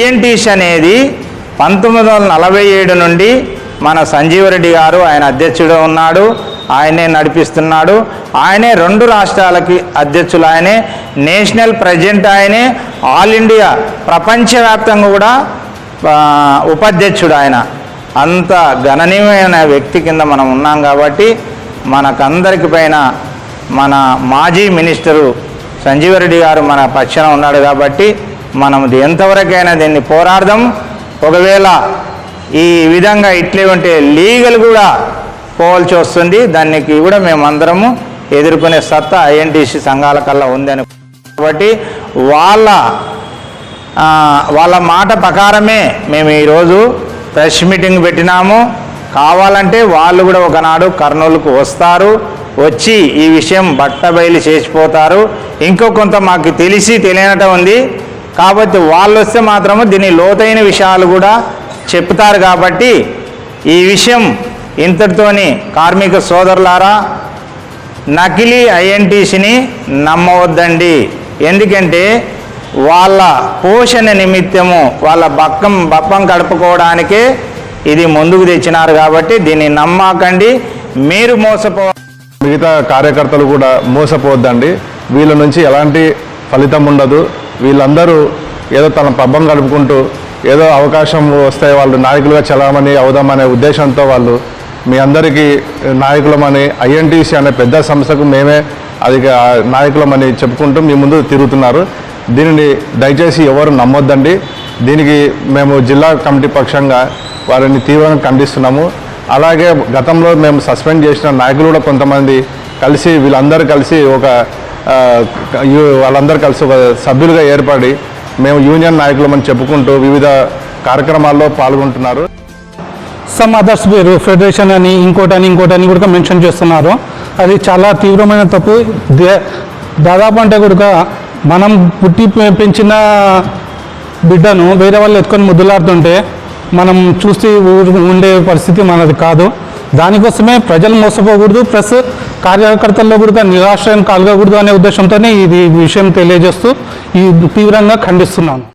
INTUC అనేది పంతొమ్మిది వందల నలభై ఏడు నుండి మన సంజీవరెడ్డి గారు ఆయన అధ్యక్షుడు ఉన్నాడు. ఆయనే నడిపిస్తున్నాడు. ఆయనే రెండు రాష్ట్రాలకి అధ్యక్షులు. ఆయనే నేషనల్ ప్రెసిడెంట్ ఆయనే ఆల్ ఇండియా ప్రపంచవ్యాప్తంగా కూడా ఉపాధ్యక్షుడు ఆయన. అంత గణనీయమైన వ్యక్తి కింద మనం ఉన్నాం కాబట్టి మనకందరికి పైన మన మాజీ మినిస్టరు సంజీవరెడ్డి గారు మన పక్షాన ఉన్నాడు కాబట్టి మనం ఎంతవరకైనా దీన్ని పోరాడదాం. ఒకవేళ ఈ విధంగా ఇట్లే ఉంటే లీగల్ కూడా పోవాల్సి వస్తుంది. దానికి కూడా మేమందరము ఎదుర్కొనే సత్తా ఐఎన్టీసీ సంఘాల కల్లా ఉందని కాబట్టి వాళ్ళ వాళ్ళ మాట ప్రకారమే మేము ఈరోజు ప్రెస్ మీటింగ్ పెట్టినాము. కావాలంటే వాళ్ళు కూడా ఒకనాడు కర్నూలుకు వస్తారు. వచ్చి ఈ విషయం బట్టబయలు చేసిపోతారు. ఇంకో కొంత మాకు తెలిసి తెలియనట ఉంది. కాబట్టి వాళ్ళు వస్తే మాత్రము దీని లోతైన విషయాలు కూడా చెప్తారు కాబట్టి ఈ విషయం ఇంతటితోని కార్మిక సోదరులారా నకిలీ ఐఎన్టీసీని నమ్మవద్దండి. ఎందుకంటే వాళ్ళ పోషణ నిమిత్తము వాళ్ళ బక్కం బప్పం గడుపుకోవడానికే ఇది ముందుకు తెచ్చినారు కాబట్టి దీన్ని నమ్మకండి. మీరు మోసపో మిగతా కార్యకర్తలు కూడా మోసపోవద్దండి. వీళ్ళ నుంచి ఎలాంటి ఫలితం ఉండదు. వీళ్ళందరూ ఏదో తన పబ్బం గడుపుకుంటూ ఏదో అవకాశం వస్తే వాళ్ళు నాయకులుగా చలామణి అవుదామనే ఉద్దేశంతో వాళ్ళు మీ అందరికీ నాయకులమని ఐఎన్టీసీ అనే పెద్ద సంస్థకు మేమే అది నాయకులమని చెప్పుకుంటూ మీ ముందు తిరుగుతున్నారు. దీనిని దయచేసి ఎవరు నమ్మొద్దండి. దీనికి మేము జిల్లా కమిటీ పక్షంగా వారిని తీవ్రంగా ఖండిస్తున్నాము. అలాగే గతంలో మేము సస్పెండ్ చేసిన నాయకులు కూడా కొంతమంది కలిసి వీళ్ళందరూ కలిసి ఒక వాళ్ళందరూ కలిసి ఒక సభ్యులుగా ఏర్పడి మేము యూనియన్ నాయకులమని చెప్పుకుంటూ వివిధ కార్యక్రమాల్లో పాల్గొంటున్నారు. సమ్ అదర్స్ పేరు ఫెడరేషన్ అని ఇంకోటని ఇంకోటని కూడా మెన్షన్ చేస్తున్నారు. అది చాలా తీవ్రమైన తప్పు. దాదాపు అంటే కూడా మనం పుట్టి పె- పెంచిన బిడ్డను వేరే వాళ్ళు ఎత్తుకొని ముద్దులాడుతుంటే మనం చూసి ఉండే పరిస్థితి మనది కాదు. దానికోసమే ప్రజలు మోసపోకూడదు ప్లస్ కార్యకర్తల్లో కూడా నిరాశ్రయం కలగకూడదు అనే ఉద్దేశంతోనే ఇది విషయం తెలియజేస్తూ ఈ తీవ్రంగా ఖండిస్తున్నాను.